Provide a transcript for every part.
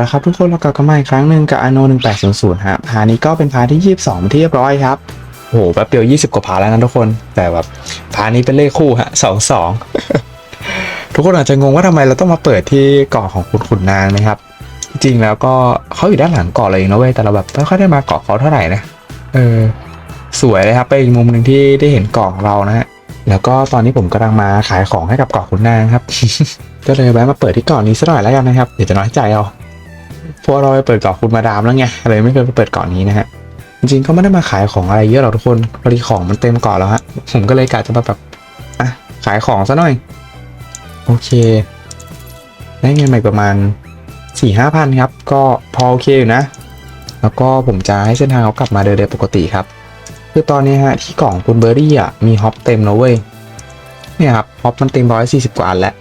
ละครับทุกคนเรากลับกันมาอีกครั้งหนึ่งกับอโน1800ฮะพาร์ทนี้ก็เป็นพาร์ทที่ 22 ที่เรียบร้อยครับโอ้โหแป๊บเดียว 20 กว่าพาแล้วนะทุกคน แต่แบบพานี้เป็นเลขคู่ฮะสองสองทุกคนอาจจะงงว่าทำไมเราต้องมาเปิดที่เกาะของคุณขุนนางนะครับ จริงแล้วก็เขาอยู่ด้านหลังเกาะเลยนะเว้ยแต่เราแบบไม่ค่อยได้มาเกาะเขาเท่าไหร่นะเออสวยเลยครับไปนอีกมุมหนึ่งที่ได้เห็นเกาะของเรานะฮะแล้วก็ตอนนี้ผมกำลังมาขายของให้กับเกาะขุนนางครับ ก็เลยแวะมาเปิดที่เกาะนี้สักหน่อยแล้วกันนะครับ เดี๋ยวจะน้อยใจเอา พราะเราไปเปิดเกาะคุณมาดามแล้วไงเลยไม่เคยไปเปิดเกาะนี้นะฮะจริงๆก็ไม่ได้มาขายของอะไรเยอะหรอกทุกคนพอดีของมันเต็มเกาะแล้วฮะผมก็เลยกะจะมาแบบอะขายของซะหน่อย โอเค ได้เงินมาประมาณ4ี่ห้าพันครับ ก็พอโอเคอยู่นะ แล้วก็ผมจะให้เส้นทางเขากลับมาเดินได้ปกติครับ คือตอนนี้ฮะที่กล่องคุณเบอร์รี่อะมีฮอปเต็มแล้วเว้ยเนี่ยครับฮอปมันเต็มร้อยสี่สิบกว่าอันแล้ว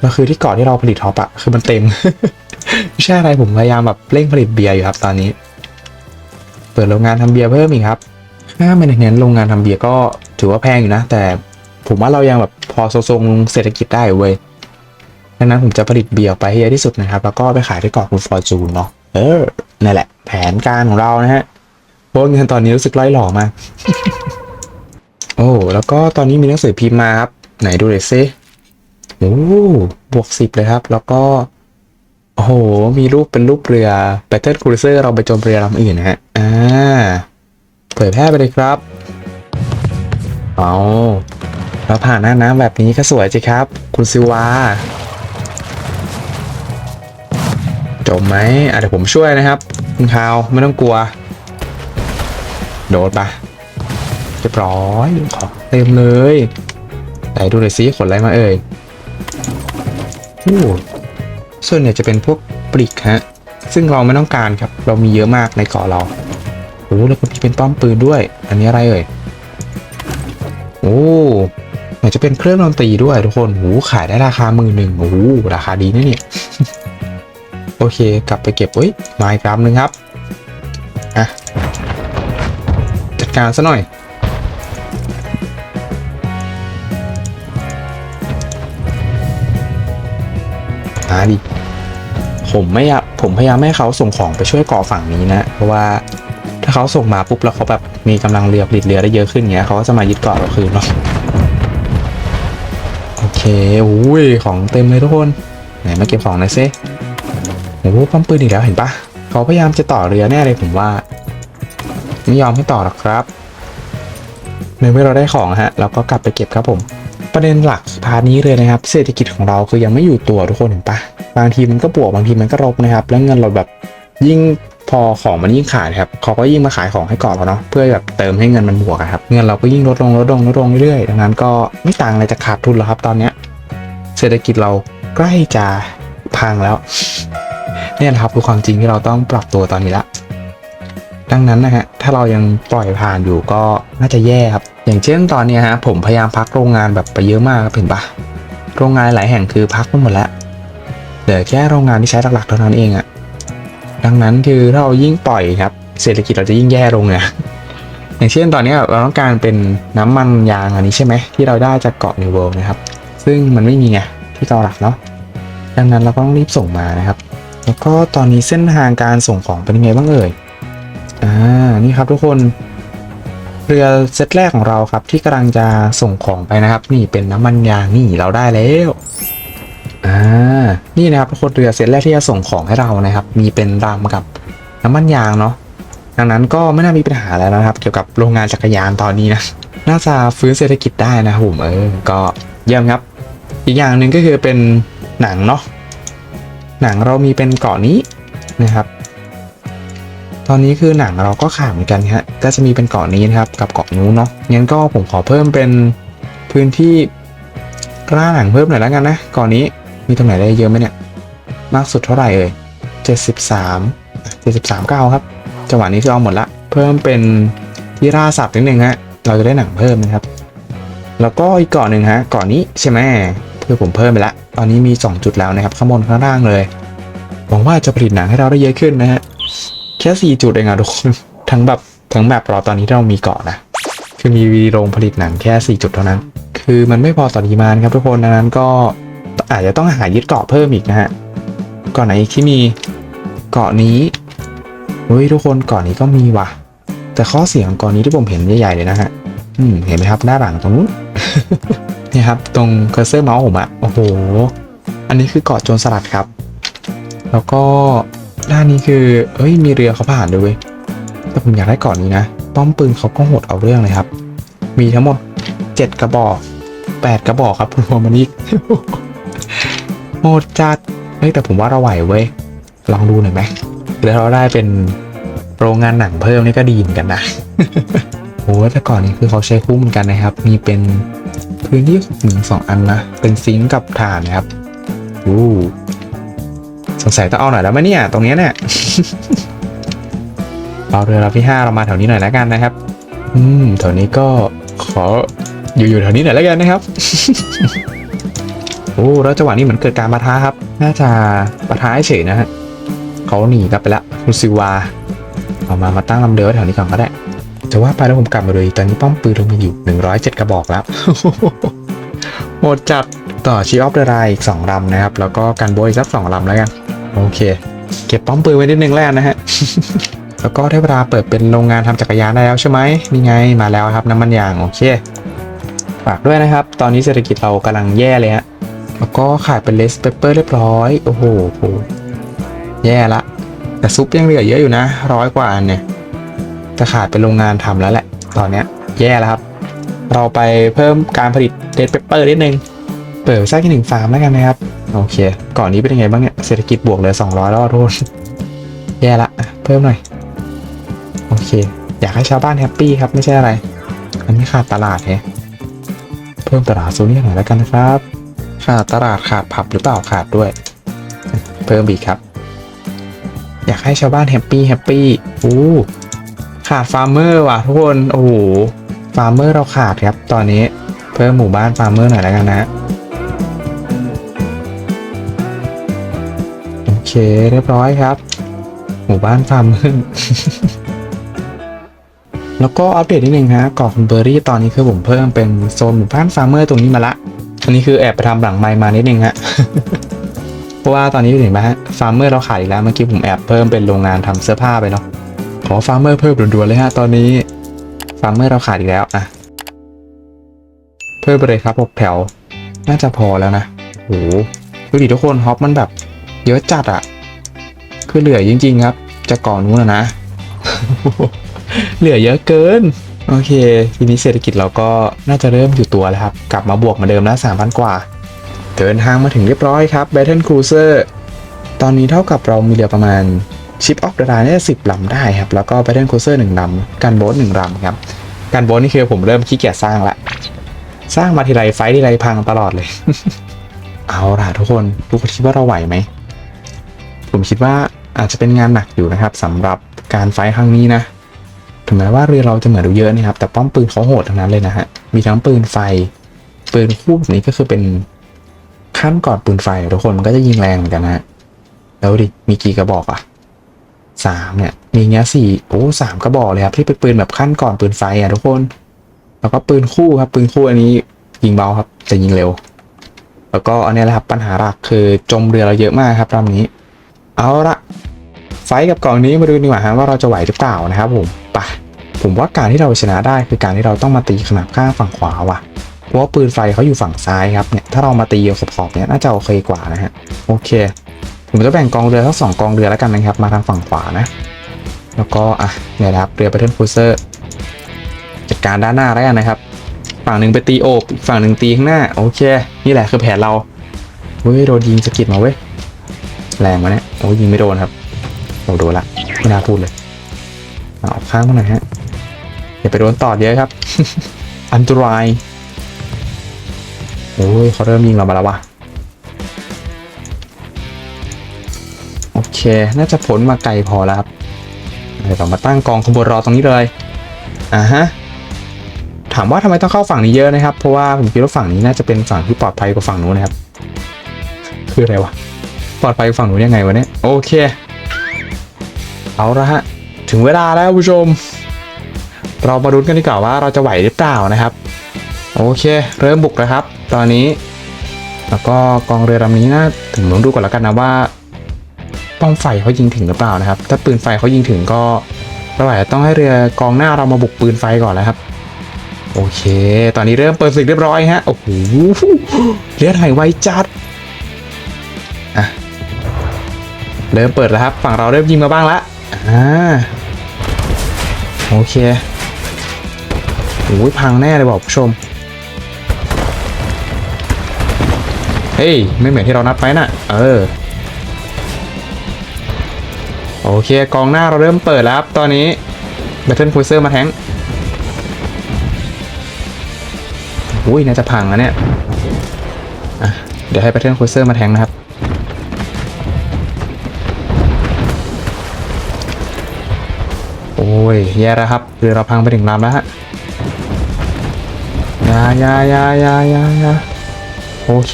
แล้วคือที่เกาะที่เราผลิตฮอปอะคือมันเต็ม ไม่ใช่อะไรผมพยายามแบบเร่งผลิตเบียร์อยู่ครับตอนนี้ เปิดโรงงานทำเบียร์เพิ่มอีกครับค่าแมเนจเมนโรงงานทำเบียร์ก็ถือว่าแพงอยู่นะ แต่ผมว่าเรายังแบบพอทรงๆเศรษฐกิจได้เว้ยดังนั้นผมจะผลิตเบียร์ออกไปให้เยอะที่สุดนะครับ แล้วก็ไปขายที่เกาะคุณฟอร์จูนเนาะเออนั่นแหละ แผนการของเรานะฮะเพราะเงินตอนนี้รู้สึกไล่หล่อมากโอ้แล้วก็ตอนนี้มีหนังสือพิมพ์มาครับ ไหนดูเลยซิโอ้บวกสิบเลยครับ แล้วก็ โอ้โห มีรูปเป็นรูปเรือ Battle Cruiser เราไปโจมเรือลำอื่นนะฮะ อ่า เผยแพร่ไปเลยครับ เอาแล้วผ่านหน้าน้ำแบบนี้ก็สวยจิครับ คุณซิวา จมไหมอะเดี๋ยวผมช่วยนะครับ คุณคาวไม่ต้องกลัว โดดปะเรียบร้อยของเต็มเลยไหนดูหน่อยซิขนอะไรมาเอ่ยอู้ ส่วนใหญ่จะเป็นพวกปลิกฮะซึ่งเราไม่ต้องการครับเรามีเยอะมากในเกาะเราโอ้แล้วก็มีเป็นป้อมปืนด้วย อันนี้อะไรเอ่ยโอ้ไหนจะเป็นเครื่องดนตรีด้วยทุกคนโอ้ขายได้ราคามือหนึ่งโอ้ราคาดีนะเนี่ยโอเค กลับไปเก็บเอ้ยไมาอีกลำหนึ่งครับอะจัดการซะหน่อย มาดิ ผมไม่อยากผมพยายามให้เขาส่งของไปช่วยก่อฝั่งนี้นะ เพราะว่าถ้าเขาส่งมาปุ๊บแล้วเขาแบบมีกำลังเรือผลิตเรือได้เยอะขึ้นเงี้ยเขาก็จะมายึดเกาะเราคืนเนาะโอเคอุ้ยของเต็มเลยทุกคนไหนมาเก็บของหน่อยซิโอ้โหปั๊มปืนอีกแล้วเห็นปะเขาพยายามจะต่อเรือแน่เลยผมว่าไม่ยอมให้ต่อหรอกครับในเมื่อเราได้ของฮะเราก็กลับไปเก็บครับผม ประเด็นหลักพาร์ทนี้เลยนะครับ เศรษฐกิจของเราคือยังไม่อยู่ตัวทุกคนเห็นปะบางทีมันก็บวกบางทีมันก็ลบนะครับ แล้วเงินเราแบบยิ่งพอของมันยิ่งขายครับเขาก็ยิ่งมาขายของให้ก่อนเราเนาะเพื่อแบบเติมให้เงินมันบวกครับเงินเราก็ยิ่งลดลงลดลงลดลงเรื่อยๆดังนั้นก็ไม่ต่างอะไรจากขาดทุนแล้วครับ ตอนเนี้ยเศรษฐกิจเราใกล้จะพังแล้วเนี่ยครับคือความจริงที่เราต้องปรับตัวตอนนี้ละดังนั้นนะฮะถ้าเรายังปล่อยผ่านอยู่ก็น่าจะแย่ครับ อย่างเช่นตอนนี้ฮะผมพยายามพักโรงงานแบบไปเยอะมากเห็นปะโรงงานหลายแห่งคือพักไปหมดแล้วเหลือแค่โรงงานที่ใช้หลักๆเท่านั้นเองอะดังนั้นคือถ้าเรายิ่งปล่อยครับเศรษฐกิจเราจะยิ่งแย่ลงไงอย่างเช่นตอนนี้เราต้องการเป็นน้ำมันยางอันนี้ใช่ไหมที่เราได้จากเกาะนิวเวิลด์นะครับ ซึ่งมันไม่มีไงที่เกาหลักเนาะดังนั้นเราก็ต้องรีบส่งมานะครับ แล้วก็ตอนนี้เส้นทางการส่งของเป็นยังไงบ้างเอ่ยอ่านี่ครับทุกคน เรือเซตแรกของเราครับที่กำลังจะส่งของไปนะครับ นี่เป็นน้ำมันยางนี่เราได้แล้วอ่านี่นะครับคนเรือเซตแรกที่จะส่งของให้เรานะครับ มีเป็นรำกับน้ำมันยางเนาะดังนั้นก็ไม่น่ามีปัญหาแล้วนะครับ เกี่ยวกับโรงงานจักรยานตอนนี้นะน่าจะฟื้นเศรษฐกิจได้นะผมเออก็เยี่ยมครับ อีกอย่างหนึ่งก็คือเป็นหนังเนาะหนังเรามีเป็นเกาะนี้นะครับ อนนี้คือหนังเราก็ขาดเหมือนกันฮะก็จะมีเป็นเกาะนี้นะครับกับเกาะนู้นเนาะงั้นก็ผมขอเพิ่มเป็นพื้นที่กล้าหนังเพิ่มหน่อยแล้วกันนะเกาะนี้มีตรงไหนได้เยอะไหมเนี่ยมากสุดเท่าไหร่เอ่ย73 73เก้าครับจังหวะนี้คือเอาหมดละ เพิ่มเป็นที่ราสัตว์นิดนึงฮะเราจะได้หนังเพิ่มนะครับแล้วก็อีกเกาะหนึ่งฮะเกาะนี้ใช่ไหมเพื่อผมเพิ่มไปละตอนนี้มี 2 จุดแล้วนะครับข้างบนข้างล่างเลยหวังว่าจะผลิตหนังให้เราได้เยอะขึ้นนะฮะ แค่ 4 จุดเองอะทุกคนทั้งแบบทั้งแบบเราตอนนี้ที่เรามีเกาะนะ คือมีโรงผลิตหนังแค่ 4 จุดเท่านั้น คือมันไม่พอต่อดีมานครับทุกคนดังนั้นก็อาจจะต้องหายึดเกาะเพิ่มอีกนะฮะเกาะไหนที่มีเกาะนี้เฮ้ยทุกคนเกาะนี้ก็มีว่ะ แต่ข้อเสียของเกาะนี้ที่ผมเห็นใหญ่ๆเลยนะฮะอืมเห็นไหมครับหน้าหลังตรงนู้นเนี่ครับ ตรงเคอร์เซอร์เมาส์ผมอะโอ้โห อันนี้คือเกาะโจรสลัดครับ แล้วก็ ด้านนี้คือเฮ้ย มีเรือเขาผ่านด้วยเว้ย แต่ผมอยากได้กาะนี้นะ ป้อมปืนเขาก็โหดเอาเรื่องเลยครับ มีทั้งหมด7กระบอก8กระบอกครับรวมมันอีกโหดจัด เฮ้ย แต่ผมว่าเราไหวเว้ย ลองดูหน่อยไหมแล้วเราได้เป็นโรงงานหนังเพิ่มนี่ก็ดีเหมือนกันนะโอ้แต่ก่อนนี้คือเขาใช้คุ้มเหมือนกันนะครับ มีเป็นพื้นที่หมืองสองอันนะ เป็นซิงกับถ่านนะครับ อู้ สงสัยต้องเอาหน่อยแล้วไหมเนี่ย ตรงเนี้ยเนี่ยเอาเรือลำที่ห้าเรามาแถวนี้หน่อยแล้วกันนะครับ อืมแถวนี้ก็ขออยู่อยู่แถวนี้หน่อยแล้วกันนะครับ โอ้แล้วจังหวะนี้เหมือนเกิดการปะทะครับ น่าจะปะทะเฉยๆนะฮะเขาหนีกลับไปละคุณซิวาเอามามาตั้งลำเรือไว้แถวนี้ก่อนก็ได้จะว่าไปแล้วผมกลับมาเลยตอนนี้ป้อมปืนเรามีอยู่ 107 กระบอกแล้วโหดจัดต่อชีออฟเดอะไอีก 2ลำนะครับ แล้วก็การโบยอีกสัก2ลำแล้วกัน โอเค เก็บป้อมปืนไว้นิดนึงแล้วกันะฮะ แล้วก็ได้เวลาเปิดเป็นโรงงานทำจักรยานได้แล้วใช่ไหมนี่ไงมาแล้วครับน้ำมันยางโอเคฝากด้วยนะครับ ตอนนี้เศรษฐกิจเรากำลังแย่เลยฮะแล้วก็ขายเป็นเลสเปเปอร์เรียบร้อย โอ้โหแย่ละ แต่ซุปยังเหลือเยอะอยู่นะร้อยกว่าอันเนี่ยจะขาดเป็นโรงงานทำแล้วแหละ ตอนเนี้ยแย่แล้วครับ เราไปเพิ่มการผลิตเลสเปเปอร์นิดนึง เปิดสักหนึ่งฟาร์มแล้วกันนะครับ โอเค ก่อนนี้เป็นยังไงบ้างเนี่ยเศรษฐกิจบวกเหลือ200แล้วอะทุกคนแย่ละ เพิ่มหน่อย โอเค อยากให้ชาวบ้านแฮปปี้ครับ ไม่ใช่อะไร อันนี้ขาดตลาดแฮะเพิ่มตลาดโซนนี้หน่อยแล้วกันนะครับขาดตลาดขาดผับหรือเปล่าขาดด้วย เพิ่มอีกครับ อยากให้ชาวบ้านแฮปปี้แฮปปี้โอ้ขาดฟาร์มเมอร์ว่ะทุกคน โอ้โห ฟาร์มเมอร์เราขาดครับ ตอนนี้ เพิ่มหมู่บ้านฟาร์มเมอร์หน่อยแล้วกันนะ เคเรียบร้อยครับ หมู่บ้านฟาร์มเมอร์แล้วก็อัปเดตนิดนึงฮะกาะคุณเบอร์รี่ตอนนี้คือผมเพิ่มเป็นโซนหมู่บ้านฟาร์มเมอร์ตรงนี้มาละอันนี้คือแอบไปทำหลังไมค์มานิดนึงฮะเพราะว่าตอนนี้เห็นไหมฮะฟาร์มเมอร์เราขายแล้วเมื่อกี้ผมแอบเพิ่มเป็นโรงงานทำเสื้อผ้าไปเนาะขอฟาร์มเมอร์เพิ่มด่วนๆเลยฮะตอนนี้ฟาร์มเมอร์เราขาดอีกแล้วอะเพิ่มไปเลยครับหกแถว น่าจะพอแล้วนะโหดูดิทุกคนฮอปมันแบบ เยอะจัดอะคือเหลือจริง ๆ ครับ จะก่อนนู้นนะนะ เหลือเยอะเกิน โอเค ทีนี้เศรษฐกิจเราก็น่าจะเริ่มอยู่ตัวแล้วครับ กลับมาบวกเหมาเดิมแล้ว3,000กว่า เดินทางมาถึงเรียบร้อยครับ Battle Cruiser ตอนนี้เท่ากับเรามีเรือประมาณ Ship of the Line เนี่ยสิบลำได้ครับ แล้วก็ Battle Cruiser 1ลำกันโบ๊ท1ลำครับกันโบ๊ทนี่คือผมเริ่มขี้เกียจสร้างละสร้างมาทีไรไฟท์ทีไรพังตลอดเลย เอาล่ะทุกคนทุกคนคิดว่าเราไหวไหม ผมคิดว่าอาจจะเป็นงานหนักอยู่นะครับสำหรับการไฟครั้งนี้นะถึงแม้ว่าเรือเราจะเหมือนดูเยอะนะครับ แต่ป้อมปืนเขาโหดทั้งนั้นเลยนะฮะมีทั้งปืนไฟ ปืนคู่แบบนี้ก็คือเป็นขั้นก่อนปืนไฟทุกคนมันก็จะยิงแรงเหมือนกันนะฮะแล้วดิมีกี่กระบอกอะสามเนี่ยมีเงี้ยสี่โอ้สามกระบอกเลยครับที่เป็นปืนแบบขั้นก่อนปืนไฟอะทุกคน แล้วก็ปืนคู่ครับ ปืนคู่อันนี้ยิงเบาครับแต่ยิงเร็ว แล้วก็อันนี้แหละครับปัญหาหลักคือจมเรือเราเยอะมากครับลำนี้ เอาละไฟกับกล่องนี้มาดูดีกว่าฮะว่าเราจะไหวหรือเปล่านะครับผมไปผมว่าการที่เราชนะได้คือการที่เราต้องมาตีขนาบข้างฝั่งขวาว่ะเพราะว่าปืนไฟเขาอยู่ฝั่งซ้ายครับเนี่ยถ้าเรามาตีขอบๆเนี่ยน่าจะโอเคกว่านะฮะโอเค ผมจะแบ่งกองเรือทั้งสองกองเรือแล้วกันนะครับมาทางฝั่งขวานะ แล้วก็อะเนี่ยนะครับเรือ Battle Cruiser จัดการด้านหน้าแล้วกันนะครับ ฝั่งหนึ่งไปตีโอบอีกฝั่งหนึ่งตีข้างหน้าโอเค นี่แหละคือแผนเราเฮ้ยโดนยิงสะกิดมาเว้ย แรงวะเนี่ยโอ้ยยิงไม่โดนครับโอ้โดนละไม่น่าพูดเลยเอาออกข้างมาหน่อยฮะอย่าไปโดนตอดเยอะครับ อันตรายโอ้ยเขาเริ่มยิงเรามาแล้ววะโอเค น่าจะพ้นมาไกลพอแล้วครับเดี๋ยวเรามาตั้งกองขบวนรอตรงนี้เลยอ่าฮะถามว่าทำไมต้องเข้าฝั่งนี้เยอะนะครับ เพราะว่าผมคิดว่าฝั่งนี้น่าจะเป็นฝั่งที่ปลอดภัยกว่าฝั่งนู้นนะครับ คืออะไรวะ ปลอดภัยฝั่งหนูยังไงวะเนี่ยโอเค เอาละฮะ ถึงเวลาแล้วผู้ชม เรามาลุ้นกันดีกว่าว่าเราจะไหวหรือเปล่านะครับ โอเค เริ่มบุกแล้วครับ ตอนนี้ แล้วก็กองเรือลำนี้นะถึงผมดูก่อนแล้วกันนะว่าตป้อมไฟเขายิงถึงหรือเปล่านะครับ ถ้าปืนไฟเขายิงถึงก็เราอาจจะต้องให้เรือกองหน้าเรามาบุกปืนไฟก่อนแล้วครับโอเค ตอนนี้เริ่มเปิดศึกเรียบร้อยฮะ โอ้โหเลือดหายไวจัด เริ่มเปิดแล้วครับ ฝั่งเราเริ่มยิงมาบ้างละอ่าโอเคโอ้ยพังแน่เลยบอกผู้ชม เฮ้ย ไม่เหมือนที่เรานัดไว้น่ะ เออ โอเค กองหน้าเราเริ่มเปิดแล้วครับ ตอนนี้ Battle Cruiser มาแทงอุ้ย น่าจะพังนะเนี่ยอะเดี๋ยวให้ Battle Cruiser มาแทงนะครับ แย่แล้วครับเรือเราพังไปถึงลำแล้วฮะยายายายายายาโอเค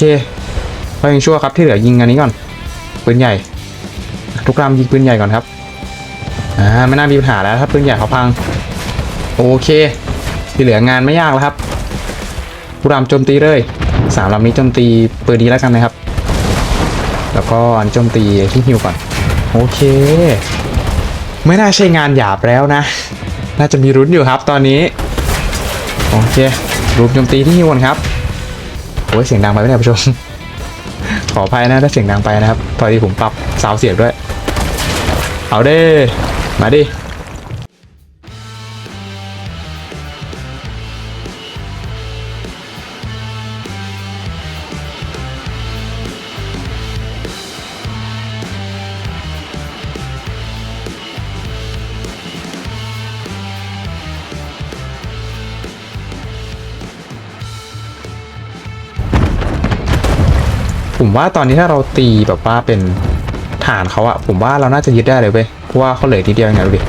ก็ยังชั่วครับที่เหลือยิงอันนี้ก่อนปืนใหญ่ ทุกลำยิงปืนใหญ่ก่อนครับอ่าไม่น่ามีปัญหาแล้วถ้าปืนใหญ่เขาพัง โอเค ที่เหลืองานไม่ยากแล้วครับทุกลำโจมตีเลยสามลำนี้โจมตีปืนนี้แล้วกันนะครับ แล้วก็อันโจมตีที่ฮิวก่อน โอเค ไม่น่าใช่งานหยาบแล้วนะ น่าจะมีรุ้นอยู่ครับตอนนี้ โอเครูปโจมตีที่ฮิวนครับโอ้ยเสียงดังไปไหมเนี่ยผู้ชม ขออภัยนะถ้าเสียงดังไปนะครับพอดีผมปรับสาวเสียงด้วย เอาเด้มาดิ ผมว่าตอนนี้ถ้าเราตีแบบว่าเป็นฐานเขาอะผมว่าเราน่าจะยึดได้เลยเว้ยเพราะว่าเขาเหลือทีเดียวเองนะดูดิ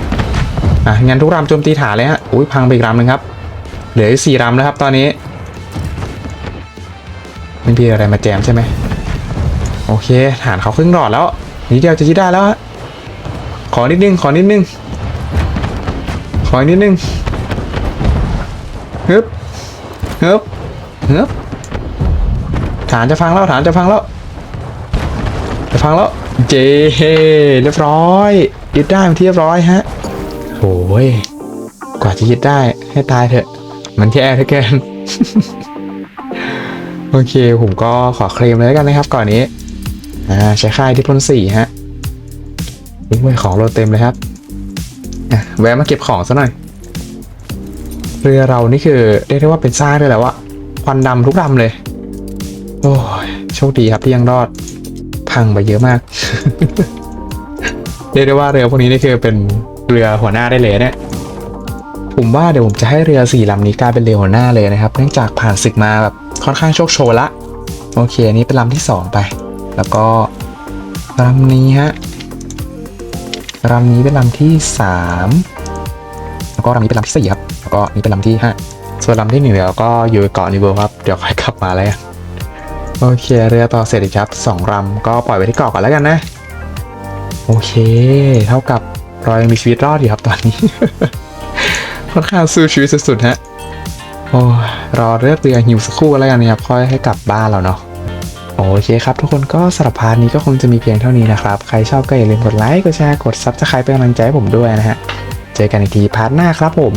อะงั้นทุกรำโจมตีฐานเลยฮะอุ้ยพังไปอีกรำหนึ่งครับ เหลืออีกสี่รำแล้วครับตอนนี้ไม่มีอะไรมาแจมใช่ไหมโอเคฐานเขาครึ่งหลอดแล้วนิดเดียวจะยึดได้แล้วขอนิดนึงขอนิดนึงขออีกนิดนึงฮึบฮึบฮึบ ฐานจะฟังแล้วฐานจะฟังแล้วจะฟังแล้วเจเรียบร้อยยึดได้เป็นที่เรียบร้อยฮะโอ้ยกว่าจะยึดได้ให้ตายเถอะ มันแย่เหลือเกินโอเค ผมก็ขอเคลมเลยแล้วกันนะครับ ก่อนนี้อ่าใช้ค่ายที่พ่นสี่ฮะอุ้ยของโลเต็มเลยครับแวะมาเก็บของซะหน่อยเรือเรานี่คือเรียกได้ว่าเป็นซากได้แหล้วอะควันดำทุกลำเลย โอ้ยโชคดีครับที่ยังรอดพังไปเยอะมาก เรียกได้ว่าเรือพวกนี้นี่คือเป็นเรือหัวหน้าได้เลยเนี่ยผมว่าเดี๋ยวผมจะให้เรือสี่ลำนี้กลายเป็นเรือหัวหน้าเลยนะครับ เนื่องจากผ่านศึกมาแบบค่อนข้างโชคโชนละ โอเคอันนี้เป็นลำที่สองไป แล้วก็ลำนี้ฮะลำนี้เป็นลำที่สามแล้วก็ลำนี้เป็นลำที่สี่ครับ แล้วก็นี่เป็นลำที่ห้าส่วนลำที่หนึ่งเดี๋ยวก็อยู่เกาะนิเวลครับ เดี๋ยวค่อยกลับมาแล้ว โอเคเรือต่อเสร็จอีกครับสองลำก็ปล่อยไว้ที่เกาะก่อนแล้วกันนะ โอเค เท่ากับเรายังมีชีวิตรอดอยู่ครับตอนนี้ค่อนข้างสู้ชีวิตสุดๆฮะโอ้รอเลือกเรือหิวสักครู่แล้วกันนะครับค่อยให้กลับบ้านเราเนาะโอเคครับ ทุกคนก็สำหรับพาร์ทนี้ก็คงจะมีเพียงเท่านี้นะครับ ใครชอบก็อย่าลืมกดไลค์กดแชร์กดซับสไครป์เป็นกำลังใจให้ผมด้วยนะฮะ เจอกันอีกทีพาร์ทหน้าครับผม